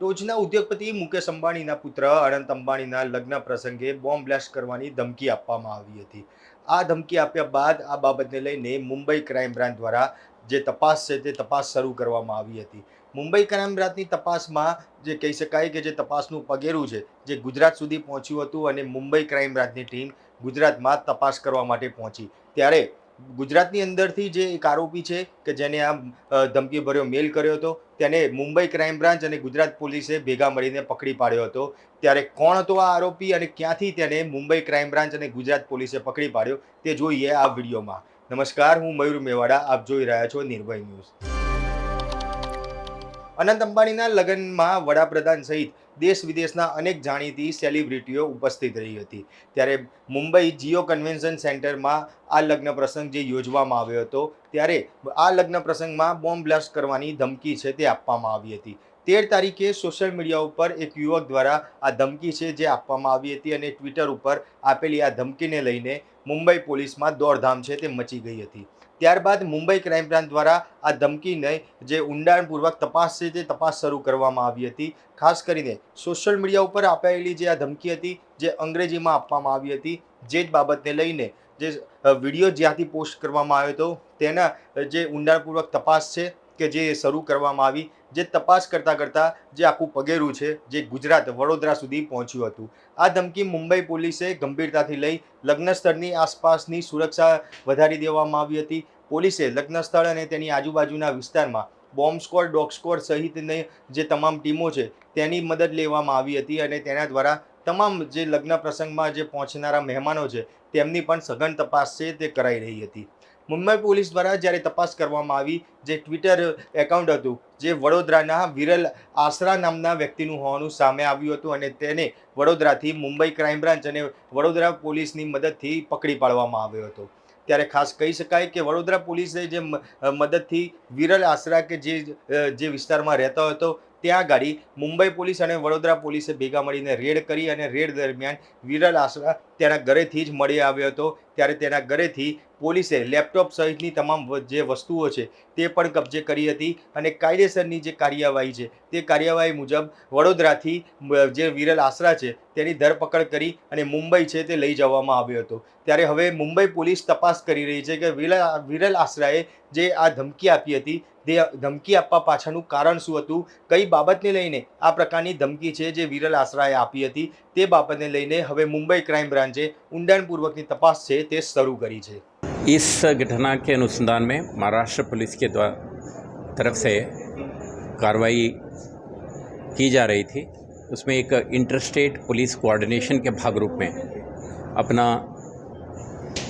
ટોચના ઉદ્યોગપતિ મુકેશ અંબાણીના પુત્ર અનંત અંબાણીના લગ્ન પ્રસંગે બોમ્બ બ્લાસ્ટ કરવાની ધમકી આપવામાં આવી હતી. આ ધમકી આપ્યા બાદ આ બાબતને લઈને મુંબઈ ક્રાઇમ બ્રાન્ચ દ્વારા જે તપાસ છે તે તપાસ શરૂ કરવામાં આવી હતી. મુંબઈ ક્રાઇમ બ્રાન્ચની તપાસમાં જે કહી શકાય કે જે તપાસનું પગેરું છે જે ગુજરાત સુધી પહોંચ્યું હતું અને મુંબઈ ક્રાઇમ બ્રાન્ચની ટીમ ગુજરાતમાં તપાસ કરવા માટે પહોંચી. ત્યારે ગુજરાતની અંદરથી જે એક આરોપી છે કે જેને આ ધમકી ધમકીભર્યો મેલ કર્યો હતો, તેને મુંબઈ ક્રાઇમ બ્રાન્ચ અને ગુજરાત પોલીસે ભેગા મળીને પકડી પાડ્યો હતો. ત્યારે કોણ હતો આ આરોપી અને ક્યાંથી તેને મુંબઈ ક્રાઇમ બ્રાન્ચ અને ગુજરાત પોલીસે પકડી પાડ્યો, તે જોઈએ આ વિડીયોમાં. નમસ્કાર, હું મયુર મેવાડા, આપ જોઈ રહ્યા છો નિર્ભય ન્યૂઝ. અનંત અંબાણીના લગ્નમાં વડાપ્રધાન સહિત દેશ વિદેશના અનેક જાણીતી સેલિબ્રિટીઓ ઉપસ્થિત રહી હતી. ત્યારે મુંબઈ જીઓ કન્વેન્શન સેન્ટરમાં આ લગ્ન પ્રસંગ જે યોજવામાં આવ્યો હતો, ત્યારે આ લગ્ન પ્રસંગમાં બોમ્બ બ્લાસ્ટ કરવાની ધમકી છે તે આપવામાં આવી હતી. તેર તારીખે સોશિયલ મીડિયા ઉપર એક યુવક દ્વારા આ ધમકી છે જે આપવામાં આવી હતી અને ટ્વિટર ઉપર આપેલી આ ધમકીને લઈને મુંબઈ પોલીસમાં દોડધામ છે તે મચી ગઈ હતી. ત્યારબાદ મુંબઈ ક્રાઇમ બ્રાન્ચ દ્વારા આ ધમકીને જે ઊંડાણપૂર્વક તપાસ છે તે તપાસ શરૂ કરવામાં આવી હતી. ખાસ કરીને સોશિયલ મીડિયા ઉપર આપેલી જે આ ધમકી હતી જે અંગ્રેજીમાં આપવામાં આવી હતી જે જ બાબતને લઈને જે વીડિયો જ્યાંથી પોસ્ટ કરવામાં આવ્યો હતો તેના જે ઊંડાણપૂર્વક તપાસ છે કે જે શરૂ કરવામાં આવી, જે તપાસ કરતાં કરતાં જે આખું પગેરું છે, જે ગુજરાત વડોદરા સુધી પહોંચ્યું હતું. આ ધમકી મુંબઈ પોલીસે ગંભીરતાથી લઈ લગ્ન સ્થળની આસપાસની સુરક્ષા વધારી દેવામાં આવી હતી. પોલીસે લગ્ન સ્થળ અને તેની આજુબાજુના વિસ્તારમાં બોમ્બ સ્કોડ, ડોગ સ્કોડ સહિતની જે તમામ ટીમો છે, તેની મદદ લેવામાં આવી હતી અને તેના દ્વારા તમામ જે લગ્ન પ્રસંગમાં જે પહોંચનારા મહેમાનો છે, તેમની પણ સઘન તપાસ છે, તે કરાઈ રહી હતી. મુંબઈ પોલીસ દ્વારા જ્યારે તપાસ કરવામાં આવી, જે ટ્વિટર એકાઉન્ટ હતું, જે વડોદરાના વિરલ આસરા નામના વ્યક્તિનું હોવાનું સામે આવ્યું હતું અને તેને વડોદરાથી મુંબઈ ક્રાઇમ બ્રાન્ચ અને વડોદરા પોલીસની મદદથી પકડી પાડવામાં આવ્યો હતો. ત્યારે ખાસ કહી શકાય કે વડોદરા પોલીસે જે મદદથી વિરલ આસરા કે જે જે વિસ્તારમાં રહેતો હતો, ત્યાં ગાડી મુંબઈ પોલીસ અને વડોદરા પોલીસે ભેગા મળીને રેડ કરી અને રેડ દરમિયાન વિરલ આસરા તેના ઘરેથી જ મળી આવ્યો હતો. ત્યારે તેના ઘરેથી પોલીસે લેપટોપ સહિતની તમામ જે વસ્તુઓ છે તે પણ કબજે કરી હતી અને કાયદેસરની જે કાર્યવાહી છે તે કાર્યવાહી મુજબ વડોદરાથી જે વિરલ આસરા છે તેની ધરપકડ કરી અને મુંબઈ છે તે લઈ જવામાં આવ્યો હતો. ત્યારે હવે મુંબઈ પોલીસ તપાસ કરી રહી છે કે વિરલ વિરલ આસરાએ જે આ ધમકી આપી હતી તે ધમકી આપવા પાછળનું કારણ શું હતું? કઈ બાબતને લઈને આ પ્રકારની ધમકી છે જે વિરલ આસરાએ આપી હતી? તે બાબતને લઈને હવે મુંબઈ ક્રાઇમ બ્રાન્ચે ઊંડાણપૂર્વકની તપાસ છે તે શરૂ કરી છે इस घटना के अनुसंधान में महाराष्ट्र पुलिस के द्वारा तरफ से कार्रवाई की जा रही थी उसमें एक इंटरस्टेट पुलिस कोऑर्डिनेशन के भाग रूप में अपना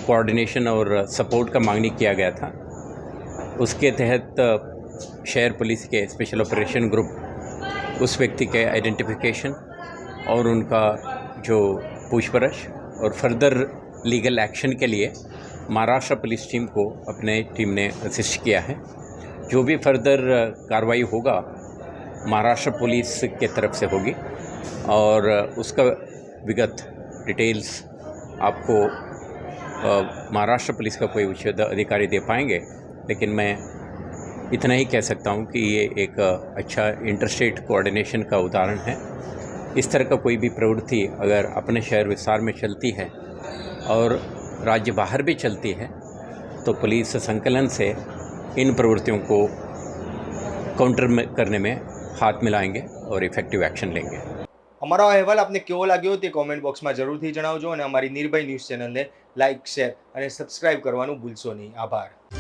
कोऑर्डिनेशन और सपोर्ट का मांगनी किया गया था उसके तहत शहर पुलिस के स्पेशल ऑपरेशन ग्रुप उस व्यक्ति के आइडेंटिफिकेशन और उनका जो पूछपरछ और फर्दर लीगल एक्शन के लिए महाराष्ट्र पुलिस टीम को अपने टीम ने असिस्ट किया है। जो भी फर्दर कार्रवाई होगा, महाराष्ट्र पुलिस के तरफ़ से होगी और उसका विगत डिटेल्स आपको महाराष्ट्र पुलिस का कोई उच्च अधिकारी दे पाएँगे, लेकिन मैं इतना ही कह सकता हूँ कि ये एक अच्छा इंटरस्टेट कोऑर्डिनेशन का उदाहरण है। इस तरह का कोई भी प्रवृत्ति अगर अपने शहर विस्तार में चलती है और राज्य बाहर भी चलती है तो पुलिस संकलन से इन प्रवृत्तियों को काउंटर में करने में हाथ मिलाएंगे और इफ़ेक्टिव एक्शन लेंगे અમારો આ અહેવાલ આપને કેવો લાગ્યો તે કોમેન્ટ બોક્સમાં જરૂરથી જણાવજો અને અમારી નિર્ભય ન્યૂઝ ચેનલને લાઇક શેર અને સબસ્ક્રાઇબ કરવાનું ભૂલશો નહીં આભાર